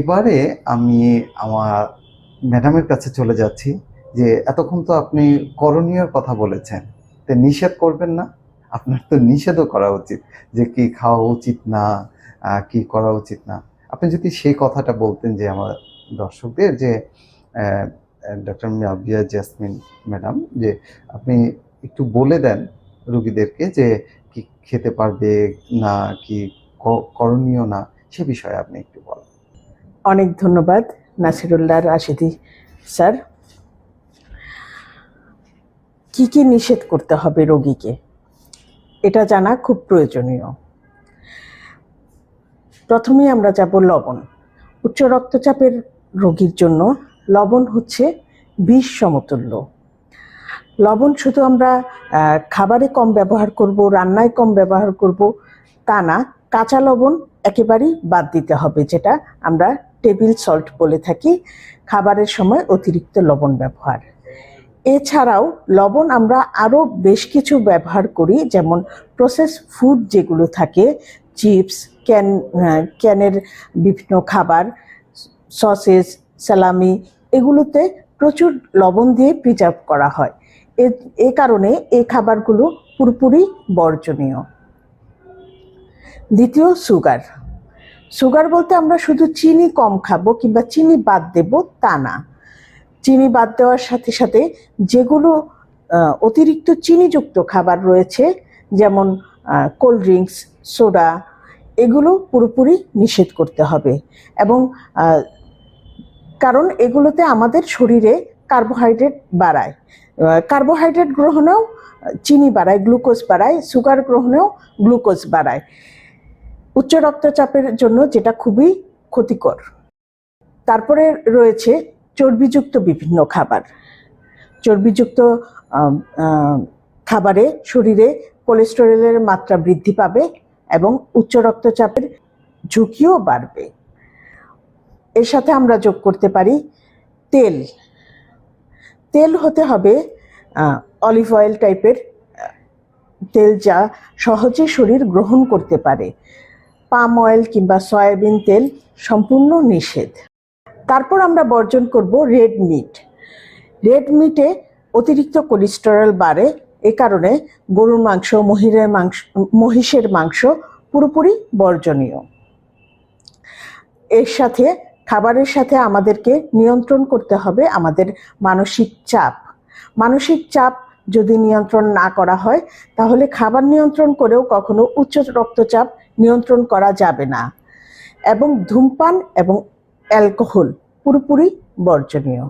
এবারে আমি আমার ম্যাডামের কাছে চলে যাচ্ছি যে, এতক্ষণ তো আপনি করণীয় কথা বলেছেন, তো নিষেধ করবেন না? আপনার তো নিষেধও করা উচিত যে, কি খাওয়া উচিত না কি করা উচিত না? আপনি যদি সেই কথাটা বলতেন যে, আমার দর্শকদের যে ডক্টর মিয়াবিয়া জেসমিন ম্যাডাম, যে, আপনি একটু বলে দেন রুগীদেরকে যে, কি খেতে পারবে না কি, করণীয় না, সে বিষয়ে আপনি একটু অনেক ধন্যবাদ নাসিরুল্লাহ রাশিদি স্যার। কি কি নিষেধ করতে হবে রোগীকে? এটা জানা খুব প্রয়োজনীয়। প্রথমে আমরা যাব লবণ। উচ্চ রক্তচাপের রোগীর জন্য লবণ হচ্ছে বিষ সমতুল্য। লবণ শুধু আমরা খাবারে কম ব্যবহার করব, রান্নায় কম ব্যবহার করব, তা না, কাঁচা লবণ একেবারেই বাদ দিতে হবে, যেটা আমরা টেবিল সল্ট বলে থাকি, খাবারের সময় অতিরিক্ত লবণ ব্যবহার। এছাড়াও লবণ আমরা আরও বেশ কিছু ব্যবহার করি, যেমন প্রসেস ফুড যেগুলো থাকে চিপস ক্যান ক্যানের বিভিন্ন খাবার সসেস সালামি এগুলোতে প্রচুর লবণ দিয়ে প্রিজার্ভ করা হয়। এ এ কারণে এই খাবারগুলো পুরোপুরি বর্জনীয়। দ্বিতীয় সুগার সুগার বলতে আমরা শুধু চিনি কম খাব কিংবা চিনি বাদ দেব তা না। চিনি বাদ দেওয়ার সাথে সাথে যেগুলো অতিরিক্ত চিনিযুক্ত খাবার রয়েছে, যেমন কোল্ড ড্রিঙ্কস, সোডা, এগুলো পুরোপুরি নিষেধ করতে হবে। এবং কারণ এগুলোতে আমাদের শরীরে কার্বোহাইড্রেট বাড়ায়। কার্বোহাইড্রেট গ্রহণেও চিনি বাড়ায় গ্লুকোজ বাড়ায় সুগার গ্রহণেও গ্লুকোজ বাড়ায়। উচ্চ রক্তচাপের জন্য যেটা খুবই ক্ষতিকর। তারপরে রয়েছে চর্বিযুক্ত বিভিন্ন খাবার। চর্বিযুক্ত খাবারে শরীরে কোলেস্টেরলের মাত্রা বৃদ্ধি পাবে এবং উচ্চ রক্তচাপের ঝুঁকিও বাড়বে। এর সাথে আমরা যোগ করতে পারি তেল। তেল হতে হবে অলিভ অয়েল টাইপের তেল যা সহজে শরীর গ্রহণ করতে পারে। পাম অয়েল কিংবা সয়াবিন তেল সম্পূর্ণ নিষেধ। তারপর আমরা বর্জন করব রেড মিট। রেড মিটে অতিরিক্ত কোলেস্টেরল বাড়ে, এ কারণে গরুর মাংস মহিষের মাংস মহিষের মাংস পুরোপুরি বর্জনীয়। এর সাথে, খাবারের সাথে আমাদেরকে নিয়ন্ত্রণ করতে হবে আমাদের মানসিক চাপ। মানসিক চাপ যদি নিয়ন্ত্রণ না করা হয়, তাহলে খাবার নিয়ন্ত্রণ করেও কখনো উচ্চ রক্তচাপ নিয়ন্ত্রণ করা যাবে না। এবং ধূমপান এবং অ্যালকোহল পুরোপুরি বর্জনীয়।